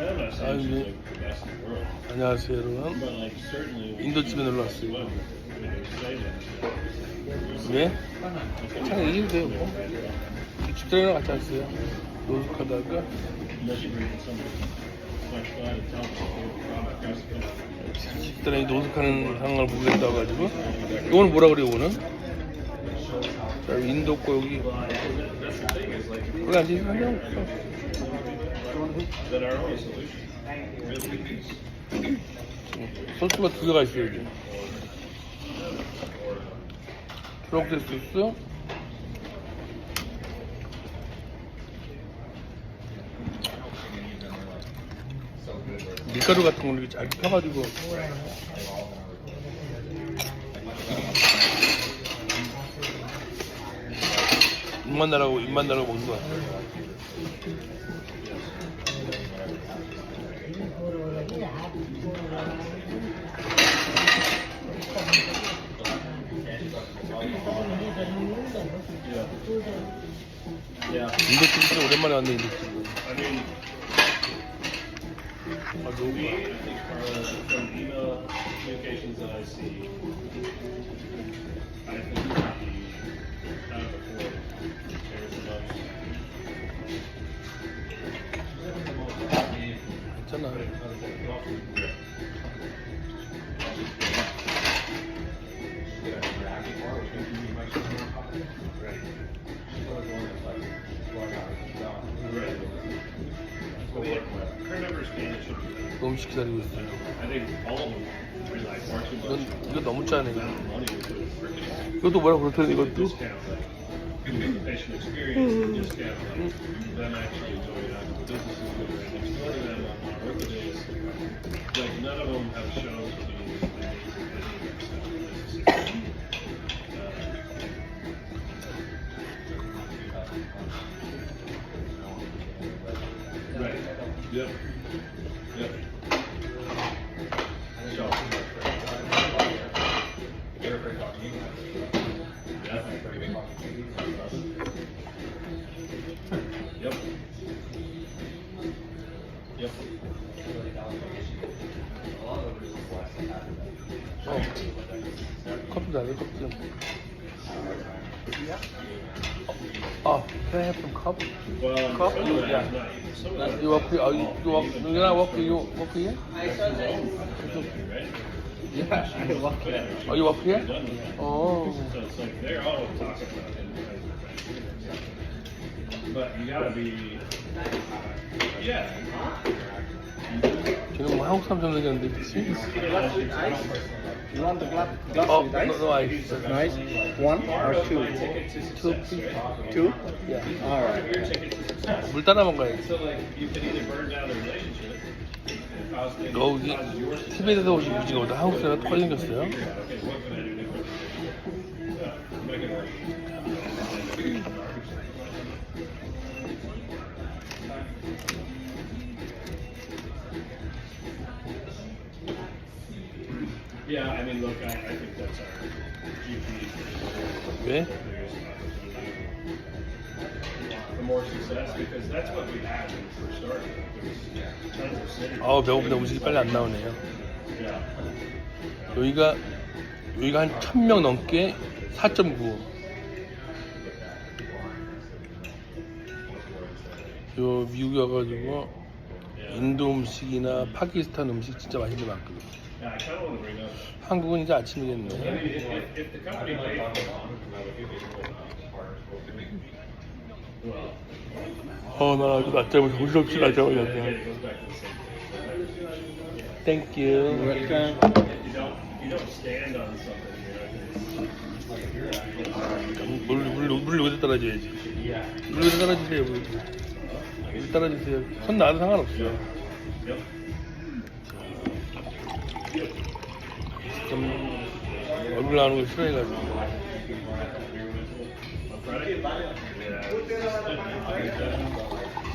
네. the world, 안녕하세요 여러분 but like certainly. when 인도 she 집에 놀러 was 왔어요. I mean, it was exciting. 왜? 그냥 얘기해도 돼요 뭐 집들이랑 같이 왔어요 노숙하다가. 집들이 노숙하는 상황을 보겠다고 가지고 이거는 뭐라 그래요 이거는? 자 인도 거 여기 거기 앉아있으면 That our only solution is 소스가 두 개가 있어요 여기 초록색 소스. 밀가루 같은 걸 이렇게 잘 펴가지고 입만 나라고 입만 나라고 먹는 거 같아요 Yeah. 인도 집 진짜 오랜만에 왔네 인도 아, uh, 음식 기다리고 있어요 이건, 너무 짜네. 이것도 뭐라 그렇더니 이것도 discount like the patient experience and discount like them actually enjoying it. The business is good and exploring them on our work days. Like none of them have shown to be amazing at any of their stuff. Uh, Right. Yep. Yep. 커피 나네 커피 좀 어, can I have some coffee? Well, Coffee, some of that yeah. is not. Some of that You work here? Oh, you, you work, you're not working, you work here? right? Yeah. I work here. Oh, you work here? Done with that. Oh. So it's like they're all talking about it. But you gotta be. Yeah. 쟤는 뭐 한국 사람 좀 생겼는데, 그치? You want the glass, glass Oh, with no, ice? no ice. Nice. One or two? Two, please. Two? Yeah. All right. 물 따라 먹어야지. 너 여기 티베트에서 오신 분이가 보다 한국 사람 털 생겼어요. Yeah, I mean, look, I, I think that's our GP. 왜? For more success, because that's what we had when we first started. There was tons of cities. 아우, 배고프다. 음식이 빨리 안 나오네요. Yeah. 여기가, 여기가 한 1000명 넘게 4.9. 요 미국에 와가지고 인도 음식이나 파키스탄 음식 진짜 맛있는 데 많거든. Yeah, 한국은 이제 아침이겠네. 어, 나 아주 낮잠을 정신없이 낮잠을 잤네. Welcome. You. 물, 물, 물 여기다 따라줘야지. 물 여기다 따라주세요. 물. 물 따라주세요. 손 나와도 상관없어요. 좀 얼굴 나오는 거 싫어해가지고.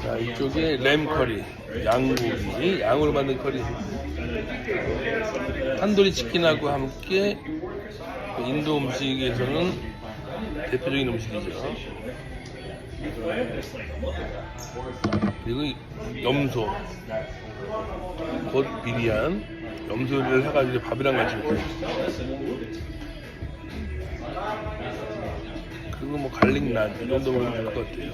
자, 이쪽에 램 커리. 양고기. 양으로 만든 커리. 탄도리 치킨하고 함께 그 인도 음식에서는 대표적인 음식이죠. 그리고 이 염소 곧 비리안 염소를 사가지고 밥이랑 같이 먹고 그리고 뭐 갈릭난 이 정도 먹으면 될 것 같아요.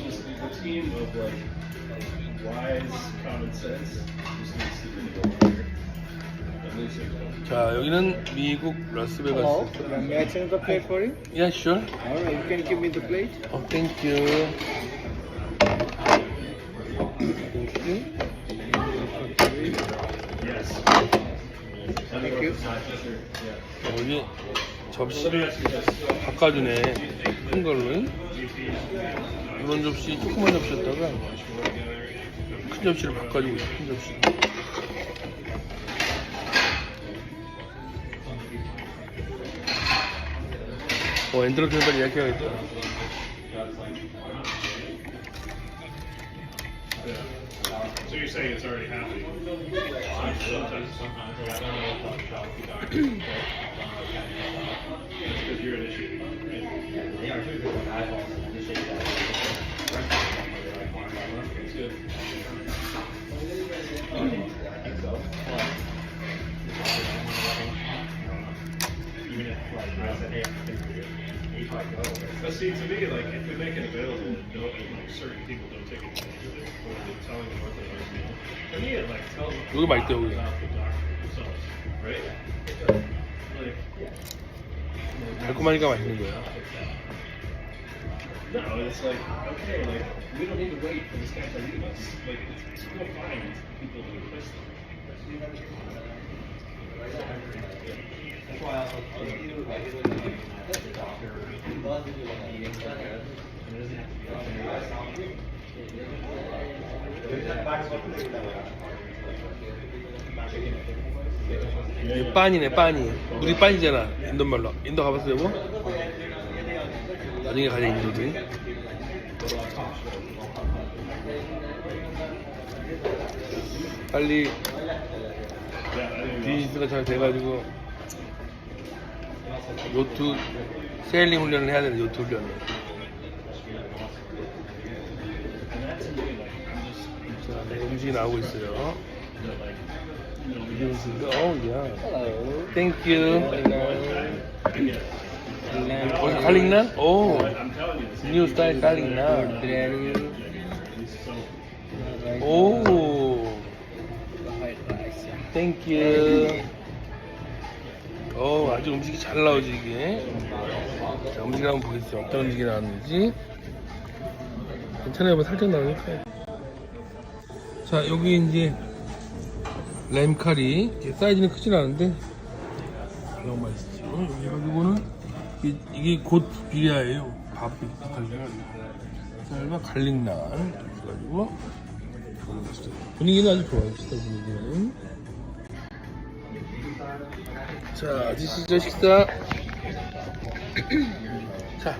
자 여기는 미국. 라스베가스 May I change the plate for you? Yeah, sure. Alright, you can give me the plate. Oh, thank you. Thank you. Yes. 여기 접시를 바꿔주네. 큰 걸로. 이런 접시, 조그만 접시였다가 큰 접시를 바꿔주고 있어, 큰 접시. 어, 엔드로핀 빨리 예약해야겠다. So you're saying it's already happening? Sometimes, sometimes, I don't know if I'll be. That's because you're initiating, right? They are too, because I also initiate that. That's good. Even if, like, I said, hey, but see, to me, like, if we make it available, don't, like, certain people don't take advantage of it, or they're telling them what they are people. To me, it, like, tells them. Look lot about the- the themselves, right? Like, no, it's like, okay, like, we don't need to wait for this guy to leave us. Like, it's, we'll find people who replace them. 빤이네, 빤이. 물이 빤이잖아. 인도 말로. 인도 가봤어요, 뭐? 나중에 가자, 인도도. 빨리 비즈니스가 잘 돼가지고 요트 세일링 훈련을 해야 되는 요트 훈련을. 자, 네, 음식이 나오고 있어요. you know, like, you know, 이 음식이, 어우, 야. Hello. 땡큐. again, 어, 갈릭난? 오, 뉴 스타일 갈릭난. 오. 땡큐. 어, 아주 음식이 잘 나오지, 이게. 자, 음식 한번 보겠습니다. 어떤 음식이 나왔는지. 괜찮아요, 뭐 살짝 나오니까. 자, 여기 이제 램카리. 이게 사이즈는 크진 않은데 너무 맛있죠. 여기 가지고는 이, 이게 곧 비리아예요. 밥 가지고 쌀과 갈릭난 그래가지고 너무 맛있어요. 분위기는 아주 좋아요. 식사 분위기는. 자, 드시죠 식사. 자,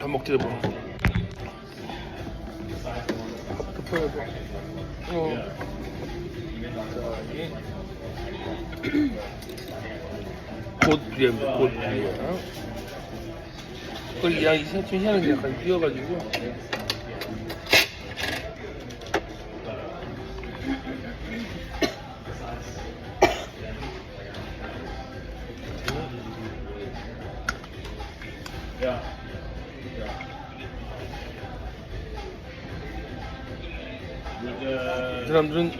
밥 먹자 뭐. 밥도 퍼야 돼. 어. 자, 이게 곧 비례입니다. 곧 비례. 그걸 이야기 좀 희한한데 약간 띄어가지고. 사람들은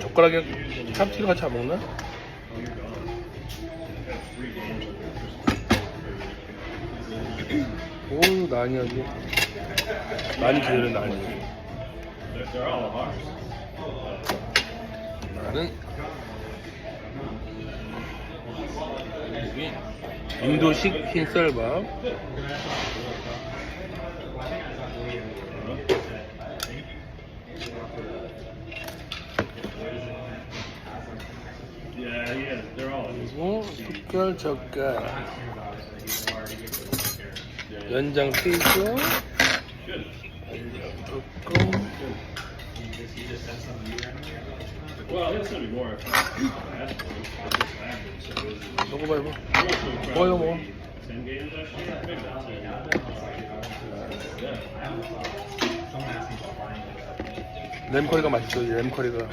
젓가락에 참치를 같이 안 먹나? 오, 난이 아주. 난이 제대로 난이. 나는 인도식 흰쌀밥 Yeah, yeah, they're all ours. 그리고 숟갈 젓갈 연장 so it's- 먹어봐 이거 뭐? ten. Yeah. 램커리가 맛있어, 이 램커리가.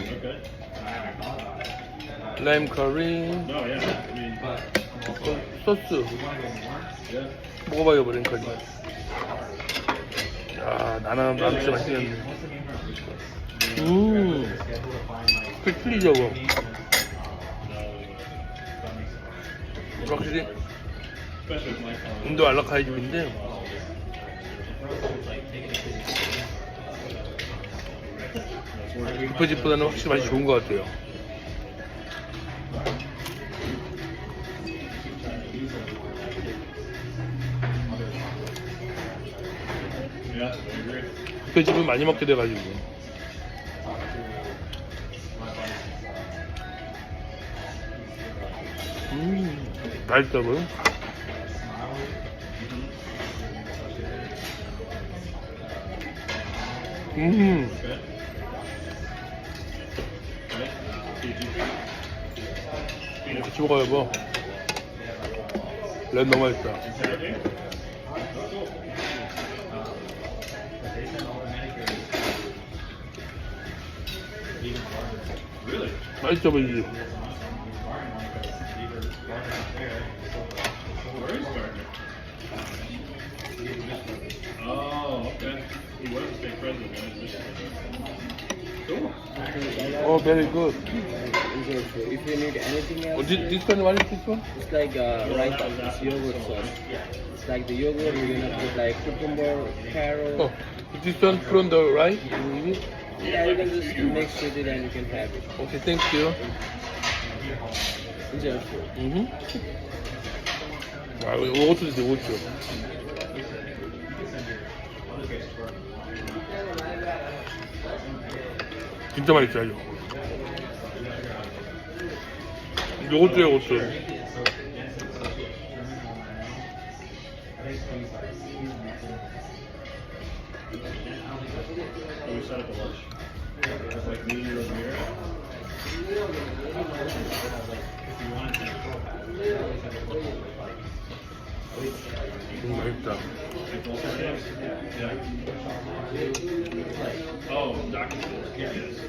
I mean, 소스. 먹어봐요, 램커리. 야, 나는 나도 진짜 맛있겠네. 음, 그 틀리죠, 뭐. 확실히. 인도 알라카이 집인데 뷔페 집보다는 확실히 맛이 좋은 것 같아요. 뷔페 집은 많이 먹게 돼가지고. 음, 맛있다, 뭐. 음. 같이 먹어요, 뭐. 렌 너무 맛있다. 맛있어 보이지? Where is Gardner? Oh, okay. He was the state president. man. He's just- Cool. 어, very good. If you need anything 어, else, this, this one, what is this one? it's like uh, raita, it's yogurt sauce. It's like the yogurt, you're gonna put like cucumber, carrot. 어, this one from the right? Yeah, you can just mix with it and you can have it. 오케이, 땡큐. Enjoy. 음. 아, 이것도 주세요, 이것도. 진짜 맛있어, 이거. 요것도 요것도. We set up a lunch. It's like New Year's beer. 음, 맛있다. Yeah. Oh, Dr. Yes. Yes.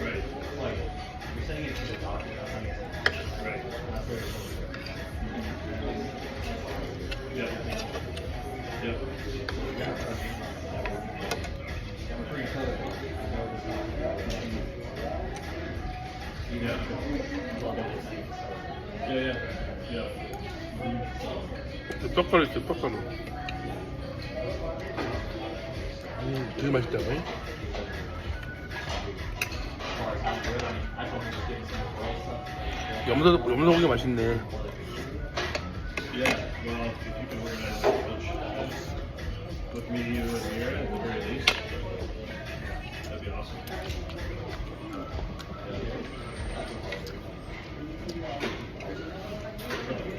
Right. Right. Yeah. Yeah. Yeah. Yeah, yeah, yeah. 떡가루 있어, 떡가루. 음, 되게 맛있다, 잉? 염소, 염소고기 맛있네. Yeah, well, if you can organize a lunch with me, you, and Mira at the very least, that'd be awesome. Sure.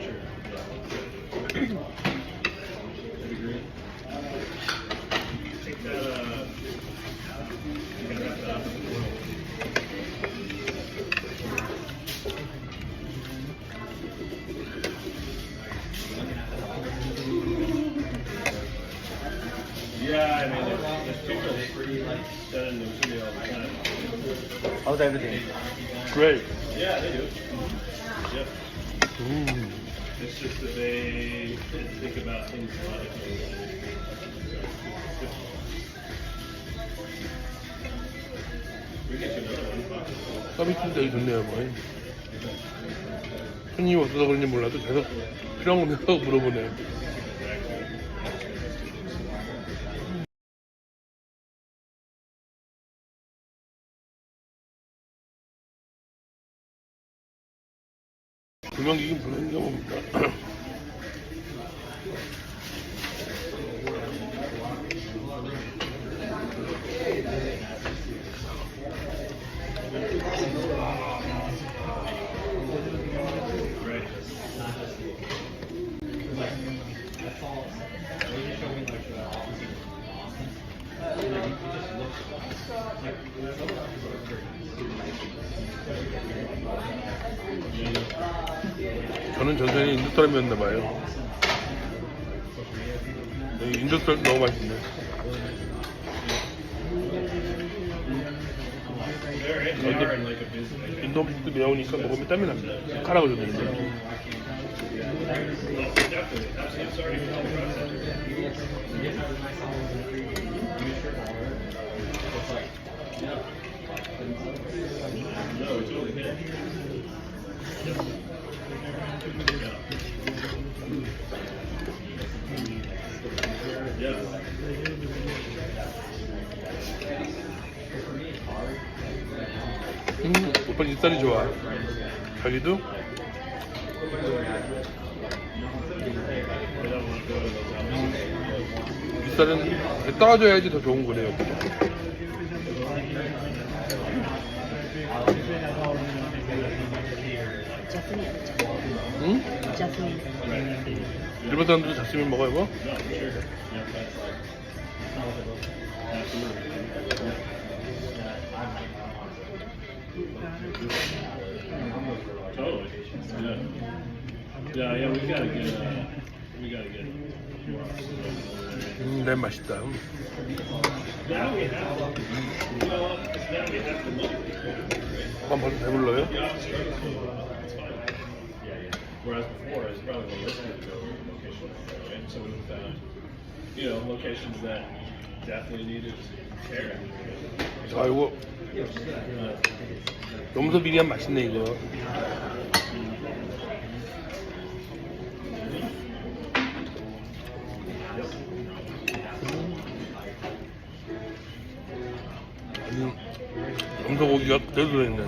How's everything? Great. Yeah, they do. Yep. 음, It's just that they, think about things a lot. We get you another one. 서비스 되게 좋네요, 뭐. 손님이 없어서 그런지 몰라도 계속 필요한 거 계속 물어보네. 조명기긴 불안가 봅니다. 저는 전생에 인도 사람이었나 봐요. 여기 인도 사람 너무 맛있네. A busy. 인도 음식도 매우니까 먹으면 땀이 납니다. 카라고 줬는데. 음, 오빠 입살이 좋아. 자기도? 입살은 떨어져야지 더 좋은 거래요. 응? 일본 사람들도 자스민 뭐? Uh, more officers. 음, 네, 맛있다. 오빠 벌써 배불러요? Whereas before, it's probably more risky to go to a location like that, right? So we found, you know, locations that definitely needed care. 아이고, Uh, 염소 비리안 맛있네, 이거. 아니, 염소 고기가 그대로 들어있네.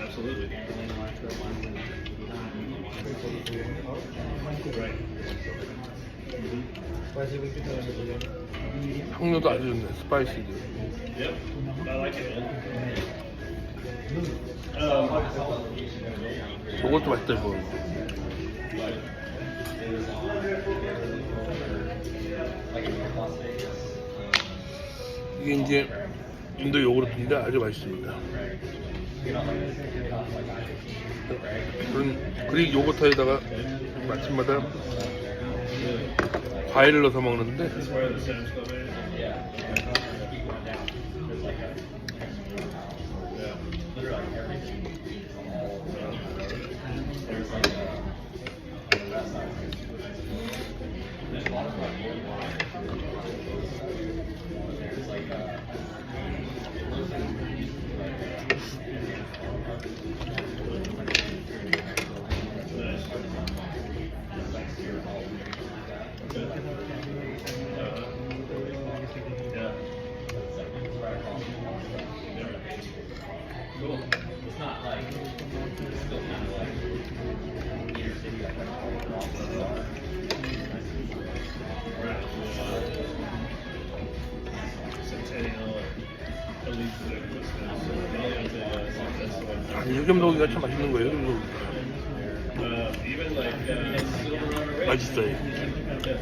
Absolutely. 향료도 아주 좋네. Um, 저것도 맛있다, 이거. 이게 이제 인도 요구르트인데 아주 맛있습니다. 그런 그릭 요거트에다가 아침마다 과일을 넣어서 먹는데 흑염소고기가 참 맛있는 거예요. Uh, uh, red. 맛있어요. Yeah.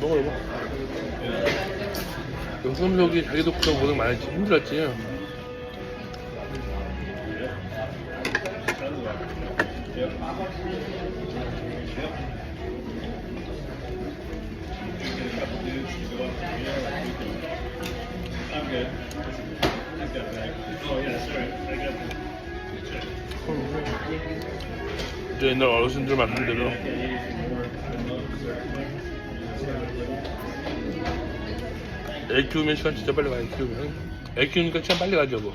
먹어요. 먹어. 흑염소고기 자기도 그런 고생 많이. 힘들었지. 이제 옛날 어르신들 than those. 애 키우면 시간 진짜 빨리 가요. 키우면 애 키우니까 시간 빨리 가죠. 뭐.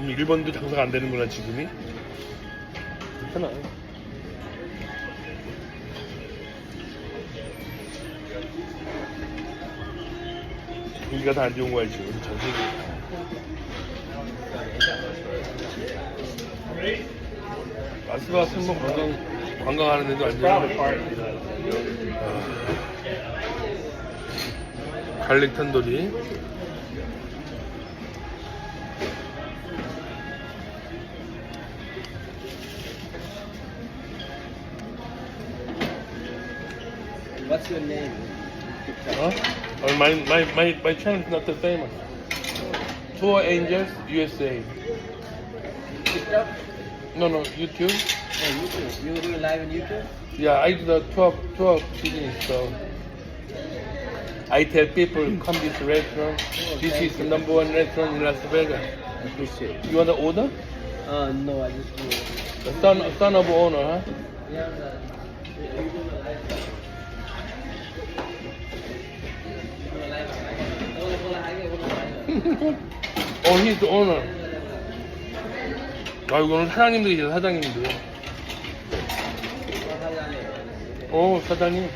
그럼 일본도 장사가 안 되는구나, 지금이? 괜찮아. 고기가 다 안 좋은 거야, 지금. 전 세계. 라스베가스는 뭐 관광, 관광하는 데도 안 좋은 of that. 갈릭 탄도리. What's your name? Huh? Oh, my, my, my, my channel is not that famous. Tour Angels USA. TikTok? No, no, YouTube. Oh, YouTube. You do live on YouTube? Yeah, I do the tour, tour business, so I tell people come to this restaurant. This is the number one restaurant in Las Vegas. I appreciate. You want to order? Uh, no, I just do. The son, son of owner, huh? Yeah, oh, he's the owner. 아, 이거는 사장님들이 계세요, 사장님들. 어, 사장님.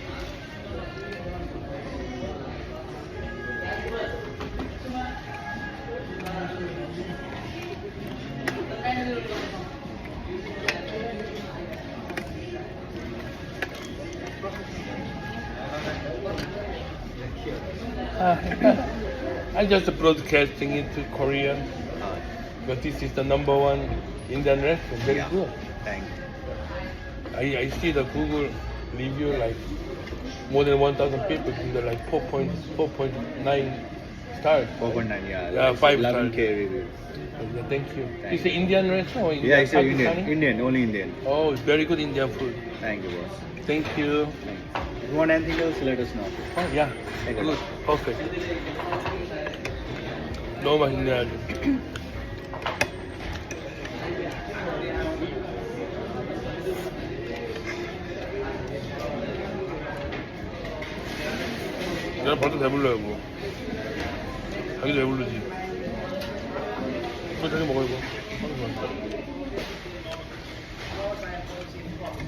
I just broadcasting it to Korea. Uh-huh. But this is the number one Indian restaurant. Very Yeah. good. Thank you. I, I see the Google review like more than 1,000 people give it like 4.4.9 stars. 4.9, yeah. Yeah, It's five 11k stars. reviews. Yeah, thank you. Thank it's an Indian restaurant or Indian, Yeah, it's a Indian. Indian, only Indian. Oh, it's very good Indian food. Thank you, boss. Thank you. Thank you. If you want anything else, let us know. Oh, yeah. A Good. Perfect. 너무 맛있네 아주. 내가 벌써 배불러요 뭐. 자기도 배부르지. 어, 자기 먹어 이거.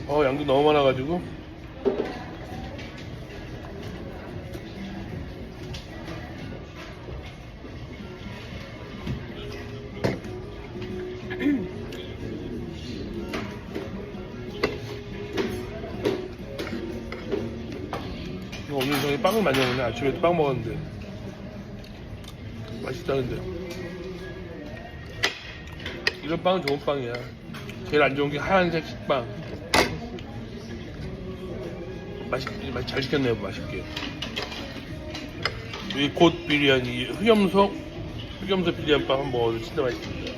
어 양도 너무 많아가지고. 아침에도 빵 먹었는데. 맛있다는데. 이런 빵은 좋은 빵이야. 제일 안 좋은 게 하얀색 식빵. 맛있게, 맛- 잘 시켰네요, 맛있게. 여기 곧 비리안이, 흑염소, 흑염소 비리안 빵 한번 먹어도 진짜 맛있습니다.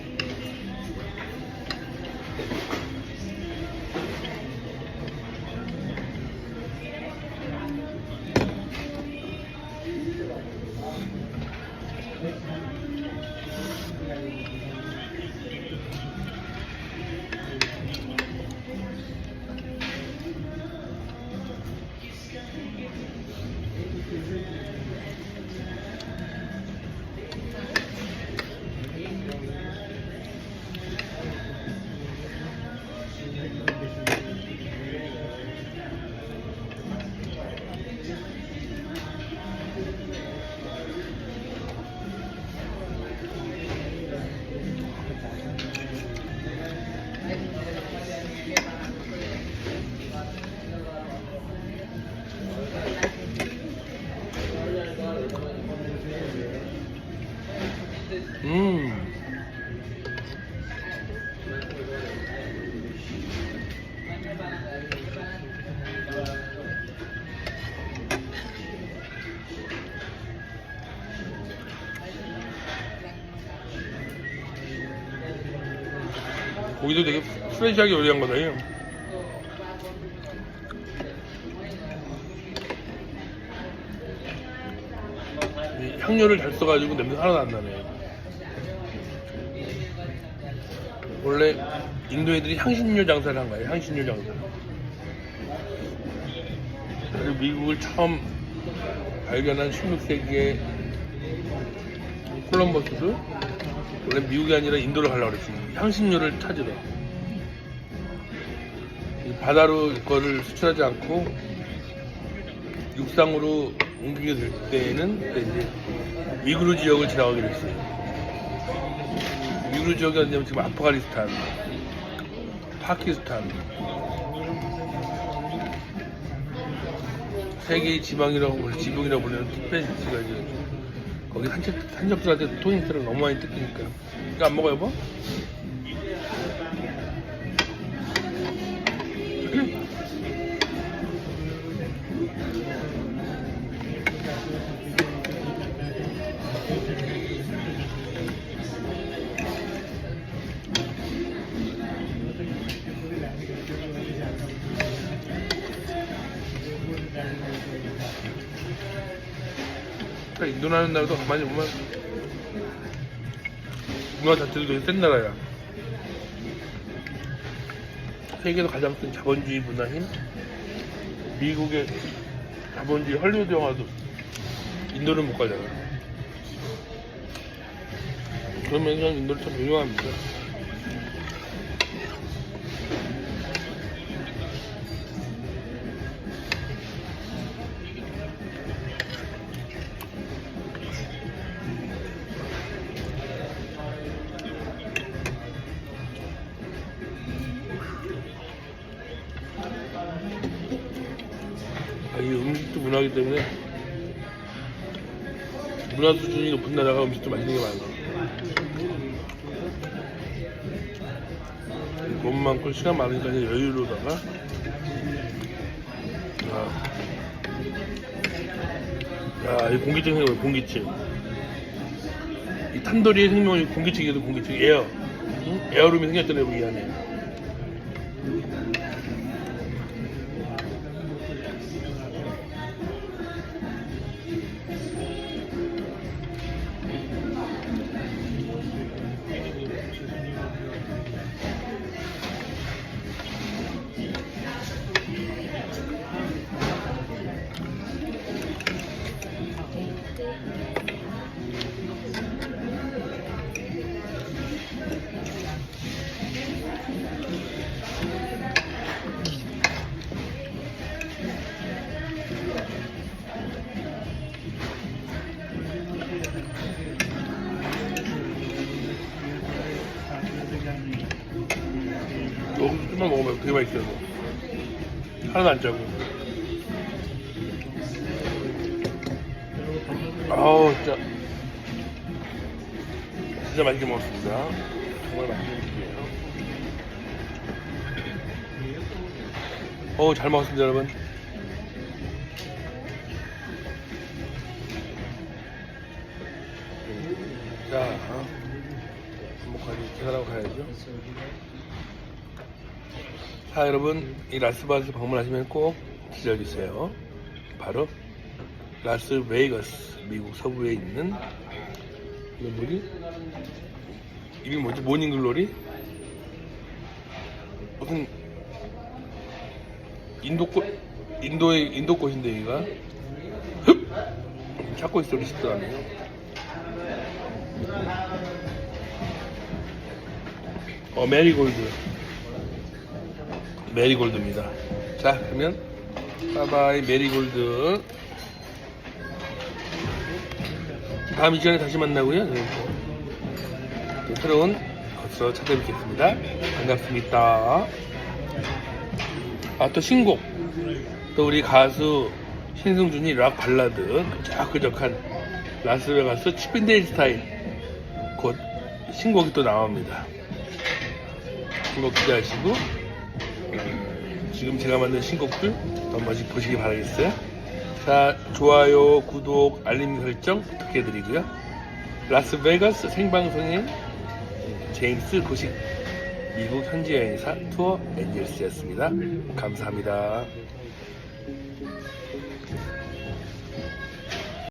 고기도 되게 프레시하게 요리한 거다. 요이 향료를 잘 써가지고 냄새 하나도 안 나네. 원래 인도 애들이 향신료 장사를 한 거예요. 향신료 장사. 그리고 미국을 처음 발견한 16세기에 콜럼버스도 원래 미국이 아니라 인도를 가려고 그랬지. 향신료를 찾으러. 이 바다로 거를 수출하지 않고 육상으로 옮기게 될 때에는 이제 위구르 지역을 지나가기로 했어요. 위구르 지역이 어디냐면 지금 아프가니스탄, 파키스탄, 세계의 지방이라고 불 지붕이라고 불리는 지가 이제 거기 산적, 산적들한테 토니스를 너무 많이 뜯기니까 이거 안 먹어요 뭐? 인도라는 나라도 가만히 보면 문화 자체도 센 나라야. 세계에서 가장 큰 자본주의 문화인 미국의 자본주의 헐리우드 영화도 인도를 못 가잖아. 그런 면에서 인도를 참 유명합니다. 때문에 문화 수준이 높은 나라가 음식도 맛있는 게 많아. 돈 많고 시간 많으니까 여유로다가 아, 야, 이 공기증 생각해 공기증. 이 탄도리의 생명이 공기증이도 공기증, 에어. 응? 에어룸이 생겼잖아요, 우리 안에. 좀만 먹으면 되게 맛있어요. 하나도 안 짜고. 아우, 진짜. 진짜 맛있게 먹었습니다. 정말 맛있는 음식이에요. 어우, 잘 먹었습니다, 여러분. 자, 어? 행복하게 계산하고 가야죠. 자 여러분 이 라스베가스 방문하시면 꼭 들려주세요 바로 라스베이거스 미국 서부에 있는 이건 뭐지? 이름이 뭐지? 모닝글로리? 무슨 인도 꽃 인도의 인도 꽃인데 여기가 흡! 찾고 있어 리스트 안에요 어 메리골드 메리골드입니다. 자, 그러면 바이바이 메리골드. 다음 이 시간에 다시 만나고요. 네. 또 새로운 것으로 찾아뵙겠습니다. 반갑습니다. 아, 또 신곡. 또 우리 가수 신승준이 락 발라드 끄적끄적한 라스베가스 치핀데이 스타일 곧 신곡이 또 나옵니다. 신곡 기대하시고 지금 제가 만든 신곡들 한번 번씩 보시기 바라겠어요. 자, 좋아요, 구독, 알림 설정 부탁해드리고요. 라스베가스 생방송인 제임스 고식 미국 현지 여행사 투어 엔젤스였습니다. 감사합니다.